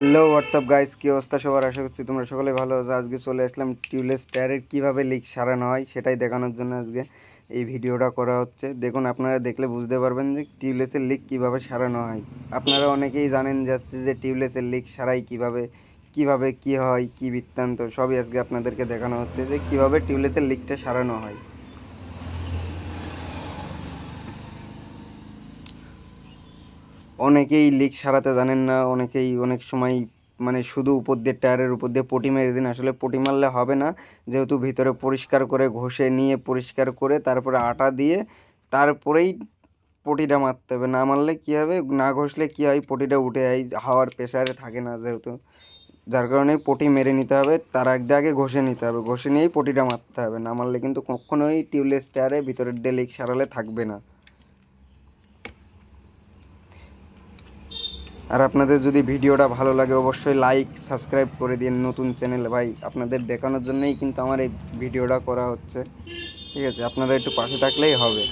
Hello WhatsApp guys কী অবস্থা সবার? আশা করছি তোমরা সকলে ভালো আছো। আজকে চলে আসলাম টিউবলেস টায়ারের কীভাবে লিক সারানো হয় সেটাই দেখানোর জন্য আজকে এই ভিডিওটা করা হচ্ছে। দেখুন, আপনারা দেখলে বুঝতে পারবেন যে টিউবলেসের লিক কীভাবে সারানো হয়। আপনারা অনেকেই জানেন যাচ্ছে যে টিউবলেসের লিক সারাই কীভাবে কীভাবে কী হয়, কী বৃত্তান্ত, সবই আজকে আপনাদেরকে দেখানো হচ্ছে যে কীভাবে টিউবলেসের লিকটা সারানো হয়। অনেকেই লিক সারাতে জানেন না, অনেকেই অনেক সময় মানে শুধু উপর দিয়ে টায়ারের উপর দিয়ে পটি মেরে দিন। আসলে পটি মারলে হবে না, যেহেতু ভিতরে পরিষ্কার করে ঘষে নিয়ে পরিষ্কার করে তারপরে আটা দিয়ে তারপরেই পটিটা মারতে হবে। না মারলে কী হবে? না ঘষলে কী হয়? পটিটা উঠে যায় হাওয়ার প্রেশারে থাকে না যেহেতু। যার কারণে পটি মেরে নিতে হবে, তার আগে আগে ঘষে নিতে হবে। ঘষে নিয়েই পটিটা মারতে হবে। না মারলে কিন্তু কখনোই টিউবলেস টায়ারে ভিতরের দিয়ে লিক সারালে থাকবে না। আর আপনাদের যদি ভিডিওটা ভালো লাগে, অবশ্যই লাইক সাবস্ক্রাইব করে দিন নতুন চ্যানেল ভাই, আপনাদের দেখানোর জন্যই কিন্তু আমার এই ভিডিওটা করা হচ্ছে। ঠিক আছে, আপনারা একটু পাশে থাকলেই হবে।